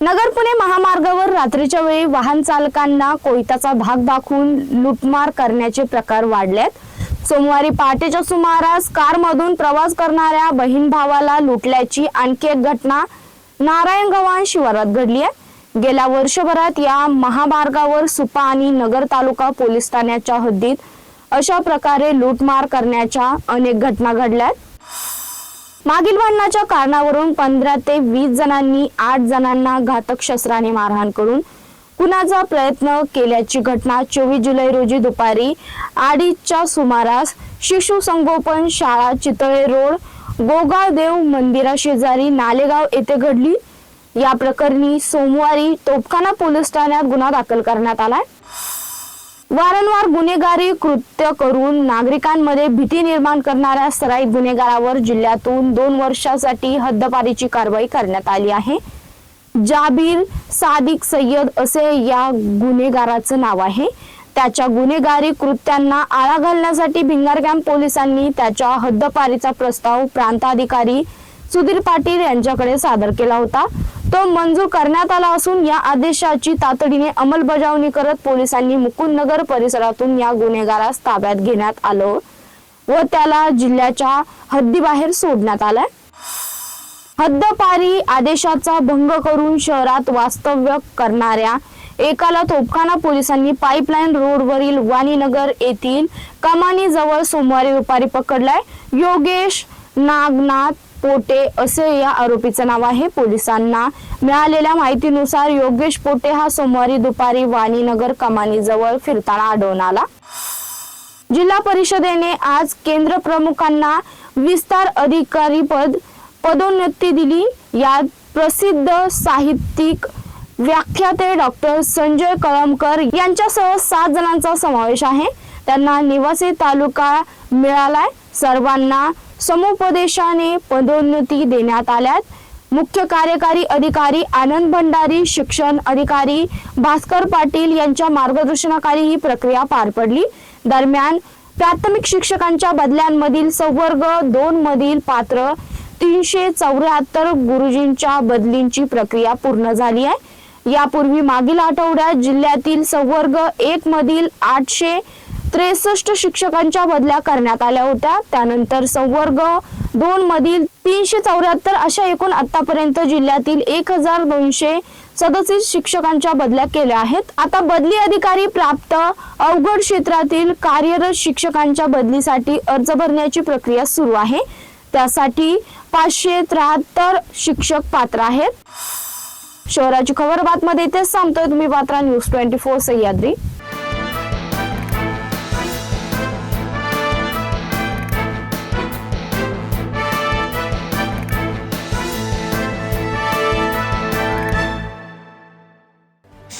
नगर पुणे महामार्गावर रात्रीच्या वेळी वाहन चालकांना कोयताचा भाग दाखवून लुटमार करण्याचे प्रकार वाढलेत. सोमवारी पहाटेच्या सुमारास कारमधून प्रवास करणाऱ्या बहीण भावाला लुटल्याची आणखी एक घटना नारायण गव्हाण शिवारात घडली आहे. गेल्या वर्षभरात या महामार्गावर सुपा आणि नगर तालुका पोलीस ठाण्याच्या हद्दीत अशा प्रकारे लूटमार करण्याच्या अनेक घटना घडल्यात. मागील भांडणाच्या कारणावरून पंधरा ते वीस जणांनी आठ जणांना घातक शस्त्राने मारहाण करून कुणाचा प्रयत्न केल्याची घटना चोवीस जुलै रोजी दुपारी अडीचच्या सुमारास शिशु संगोपन शाळा चितळे रोड गोगाळदेव मंदिराशेजारी नालेगाव येथे घडली. या प्रकरणी सोमवारी तोपखाना पोलीस ठाण्यात गुन्हा दाखल करण्यात आलाय. वारंवार गुन्हेगारी कृत्य करून नागरिकांमध्ये भीती निर्माण करणाऱ्या सराई गुन्हेगारावर जिल्ह्यातून दोन वर्षासाठी हद्दपारीची कारवाई करण्यात आली आहे. जाबीर सादिक सय्यद असे या गुन्हेगाराचं नाव आहे. त्याच्या गुन्हेगारी कृत्यांना आळा घालण्यासाठी भिंगार कॅम्प पोलिसांनी त्याच्या हद्दपारीचा प्रस्ताव प्रांताधिकारी सुधीर पाटील यांच्याकडे सादर केला होता. तो मंजूर करण्यात आला असून या आदेशाची तातडीने अंमलबजावणी करत पोलिसांनी मुकुंदनगर परिसरातून या गुन्हेगारास ताब्यात घेण्यात आलं व त्याला जिल्ह्याच्या हद्दीबाहेर सोडण्यात आलाय. हद्दपारी आदेशाचा भंग करून शहरात वास्तव्य करणाऱ्या एकाला तोपखाना पोलिसांनी पाईपलाईन रोडवरील वाणीनगर येथील कमानी जवळ सोमवारी दुपारी पकडलाय. योगेश नागनाथ पोटे असे या आरोपीचं नाव आहे. पोलिसांना मिळालेल्या माहितीनुसार योगेश पोटे हा सोमवारी दुपारी वाणीनगर कमानी जवळ फिरताना आढळून आला. जिल्हा परिषदेने आज केंद्र प्रमुखांना विस्तार अधिकारी पद पदोन्नती दिली. यात प्रसिद्ध साहित्यिक व्याख्याते डॉक्टर संजय कळमकर यांच्यासह सात जणांचा समावेश आहे. त्यांना निवासी तालुका मिळालाय. सर्वांना समुपदेशाने पदोन्नती देण्यात आल्यात. मुख्य कार्यकारी अधिकारी आनंद भंडारी शिक्षण अधिकारी भास्कर पाटील यांच्या मार्गदर्शनाखाली ही प्रक्रिया पार पडली. दरम्यान प्राथमिक शिक्षकांच्या बदल्यांमधील संवर्ग दोन मधील पात्र तीनशे चौऱ्याहत्तर गुरुजींच्या बदलींची प्रक्रिया पूर्ण झाली आहे. यापूर्वी मागील आठवड्यात जिल्ह्यातील संवर्ग एक मधील आठशे त्रेसष्ट शिक्षकांच्या बदल्या करण्यात आल्या होत्या. त्यानंतर संवर्ग दोन मधील तीनशे चौऱ्याहत्तर अशा एकूण आतापर्यंत जिल्ह्यातील एक हजार दोनशे सदतीस शिक्षकांच्या बदल्या केल्या आहेत. आता बदली अधिकारी प्राप्त अवघड क्षेत्रातील कार्यरत शिक्षकांच्या बदलीसाठी अर्ज भरण्याची प्रक्रिया सुरू आहे. त्यासाठी पाचशे त्र्याहत्तर शिक्षक पात्र आहेत. शहराची खबर बातमध्ये इथेच सांगतोय तुम्ही. पात्रा न्यूज ट्वेंटी फोर सह्याद्री.